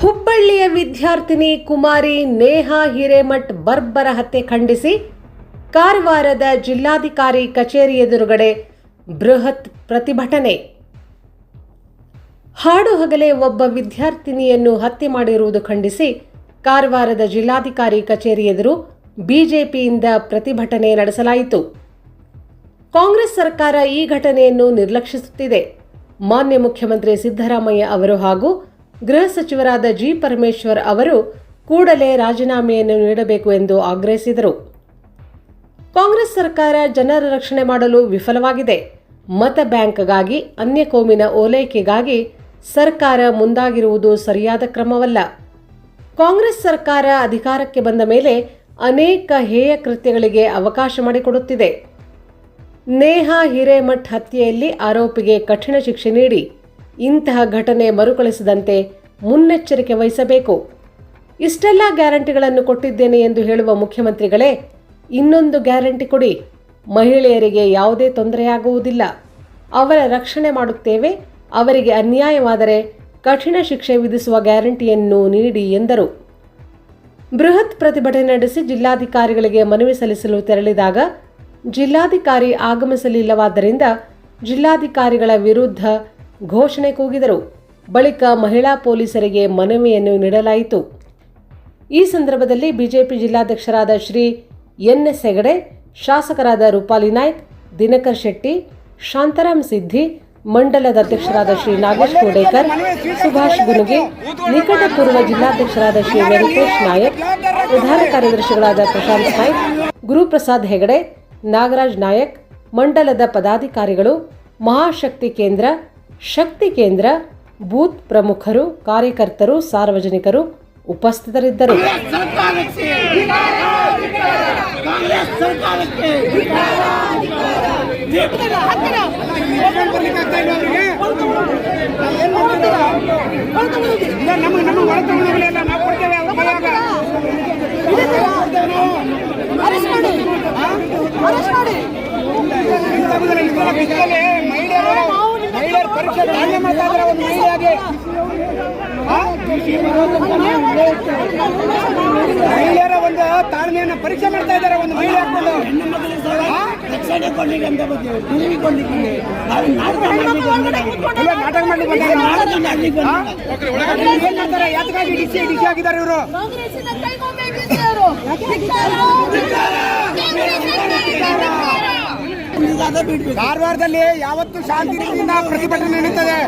ಹುಬ್ಬಳ್ಳಿಯ ವಿದ್ಯಾರ್ಥಿನಿ ಕುಮಾರಿ ನೇಹಾ ಹಿರೇಮಠ್ ಬರ್ಬರ ಹತ್ಯೆ ಖಂಡಿಸಿ ಕಾರವಾರದ ಜಿಲ್ಲಾಧಿಕಾರಿ ಕಚೇರಿ ಎದುರುಗಡೆ ಬೃಹತ್ ಪ್ರತಿಭಟನೆ. ಹಾಡು ಹಗಲೇ ಒಬ್ಬ ವಿದ್ಯಾರ್ಥಿನಿಯನ್ನು ಹತ್ಯೆ ಮಾಡಿರುವುದು ಖಂಡಿಸಿ ಕಾರವಾರದ ಜಿಲ್ಲಾಧಿಕಾರಿ ಕಚೇರಿ ಎದುರು ಬಿಜೆಪಿಯಿಂದ ಪ್ರತಿಭಟನೆ ನಡೆಸಲಾಯಿತು. ಕಾಂಗ್ರೆಸ್ ಸರ್ಕಾರ ಈ ಘಟನೆಯನ್ನು ನಿರ್ಲಕ್ಷಿಸುತ್ತಿದೆ. ಮಾನ್ಯ ಮುಖ್ಯಮಂತ್ರಿ ಸಿದ್ದರಾಮಯ್ಯ ಅವರು ಹಾಗೂ ಗೃಹ ಸಚಿವರಾದ ಜಿ ಪರಮೇಶ್ವರ್ ಅವರು ಕೂಡಲೇ ರಾಜೀನಾಮೆಯನ್ನು ನೀಡಬೇಕು ಎಂದು ಆಗ್ರಹಿಸಿದರು. ಕಾಂಗ್ರೆಸ್ ಸರ್ಕಾರ ಜನರ ರಕ್ಷಣೆ ಮಾಡಲು ವಿಫಲವಾಗಿದೆ. ಮತ ಬ್ಯಾಂಕ್ಗಾಗಿ, ಅನ್ಯ ಕೋಮಿನ ಓಲೈಕೆಗಾಗಿ ಸರ್ಕಾರ ಮುಂದಾಗಿರುವುದು ಸರಿಯಾದ ಕ್ರಮವಲ್ಲ. ಕಾಂಗ್ರೆಸ್ ಸರ್ಕಾರ ಅಧಿಕಾರಕ್ಕೆ ಬಂದ ಮೇಲೆ ಅನೇಕ ಹೇಯ ಕೃತ್ಯಗಳಿಗೆ ಅವಕಾಶ ಮಾಡಿಕೊಡುತ್ತಿದೆ. ನೇಹಾ ಹಿರೇಮಠ್ ಹತ್ಯೆಯಲ್ಲಿ ಆರೋಪಿಗೆ ಕಠಿಣ ಶಿಕ್ಷೆ ನೀಡಿ ಇಂತಹ ಘಟನೆ ಮರುಕಳಿಸದಂತೆ ಮುನ್ನೆಚ್ಚರಿಕೆ ವಹಿಸಬೇಕು. ಇಷ್ಟೆಲ್ಲ ಗ್ಯಾರಂಟಿಗಳನ್ನು ಕೊಟ್ಟಿದ್ದೇನೆ ಎಂದು ಹೇಳುವ ಮುಖ್ಯಮಂತ್ರಿಗಳೇ, ಇನ್ನೊಂದು ಗ್ಯಾರಂಟಿ ಕೊಡಿ. ಮಹಿಳೆಯರಿಗೆ ಯಾವುದೇ ತೊಂದರೆಯಾಗುವುದಿಲ್ಲ. ಅವರ ರಕ್ಷಣೆ ಮಾಡುತ್ತೇವೆ. ಅವರಿಗೆ ಅನ್ಯಾಯವಾದರೆ ಕಠಿಣ ಶಿಕ್ಷೆ ವಿಧಿಸುವ ಗ್ಯಾರಂಟಿಯನ್ನು ನೀಡಿ ಎಂದರು. ಬೃಹತ್ ಪ್ರತಿಭಟನೆ ನಡೆಸಿ ಜಿಲ್ಲಾಧಿಕಾರಿಗಳಿಗೆ ಮನವಿ ಸಲ್ಲಿಸಲು ತೆರಳಿದಾಗ ಜಿಲ್ಲಾಧಿಕಾರಿ ಆಗಮಿಸಲಿಲ್ಲವಾದ್ದರಿಂದ ಜಿಲ್ಲಾಧಿಕಾರಿಗಳ ವಿರುದ್ಧ ಘೋಷಣೆ ಕೂಗಿದರು. ಬಳಿಕ ಮಹಿಳಾ ಪೊಲೀಸರಿಗೆ ಮನವಿಯನ್ನು ನೀಡಲಾಯಿತು. ಈ ಸಂದರ್ಭದಲ್ಲಿ ಬಿಜೆಪಿ ಜಿಲ್ಲಾಧ್ಯಕ್ಷರಾದ ಶ್ರೀ ಎನ್ ಎಸ್ ಹೆಗಡೆ, ಶಾಸಕರಾದ ರೂಪಾಲಿ ನಾಯ್ಕ್, ದಿನಕರ್ ಶೆಟ್ಟಿ, ಶಾಂತಾರಾಮ್ ಸಿದ್ಧಿ, ಮಂಡಲದ ಅಧ್ಯಕ್ಷರಾದ ಶ್ರೀ ನಾಗೇಶ್ ಕೋಡೇಕರ್, ಸುಭಾಷ್ ಗುನುಗೆ, ನಿಕಟಪೂರ್ವ ಜಿಲ್ಲಾಧ್ಯಕ್ಷರಾದ ಶ್ರೀ ವೆಂಕಟೇಶ್ ನಾಯಕ್, ಪ್ರಧಾನ ಕಾರ್ಯದರ್ಶಿಗಳಾದ ಪ್ರಶಾಂತ್ ನಾಯ್ಕ್, ಗುರುಪ್ರಸಾದ್ ಹೆಗಡೆ, ನಾಗರಾಜ್ ನಾಯಕ್, ಮಂಡಲದ ಪದಾಧಿಕಾರಿಗಳು, ಮಹಾಶಕ್ತಿ ಕೇಂದ್ರ ಶಕ್ತಿ ಕೇಂದ್ರ ಬೂತ್ ಪ್ರಮುಖರು ಕಾರ್ಯಕರ್ತರು ಸಾರ್ವಜನಿಕರು ಉಪಸ್ಥಿತರಿದ್ದರು ಕಾಂಗ್ರೆಸ್ ಇದ್ದಾರೆ ಒಂದು ಮಹಿಳೆಗೆ? ಮಹಿಳೆಯರ ಒಂದು ತಾಳ್ಮೆಯನ್ನ ಪರೀಕ್ಷೆ ಮಾಡ್ತಾ ಇದ್ದಾರೆ ಒಂದು ಮಹಿಳೆ ಹಾಕೊಂಡು ನಾಟಕ ಮಾಡ್ಲಿಕ್ಕೆ ಏನ್ ಮಾಡ್ತಾರೆ? ಯಾತಕ್ಕಾಗಿ ಡಿಸಿ ಡಿಸಿ ಆಗಿದ್ದಾರೆ ಇವರು? ಕಾರವಾರದಲ್ಲಿ ಯಾವತ್ತು ಶಾಂತಿ ಪ್ರತಿಭಟನೆ ನಡೀತದೆ.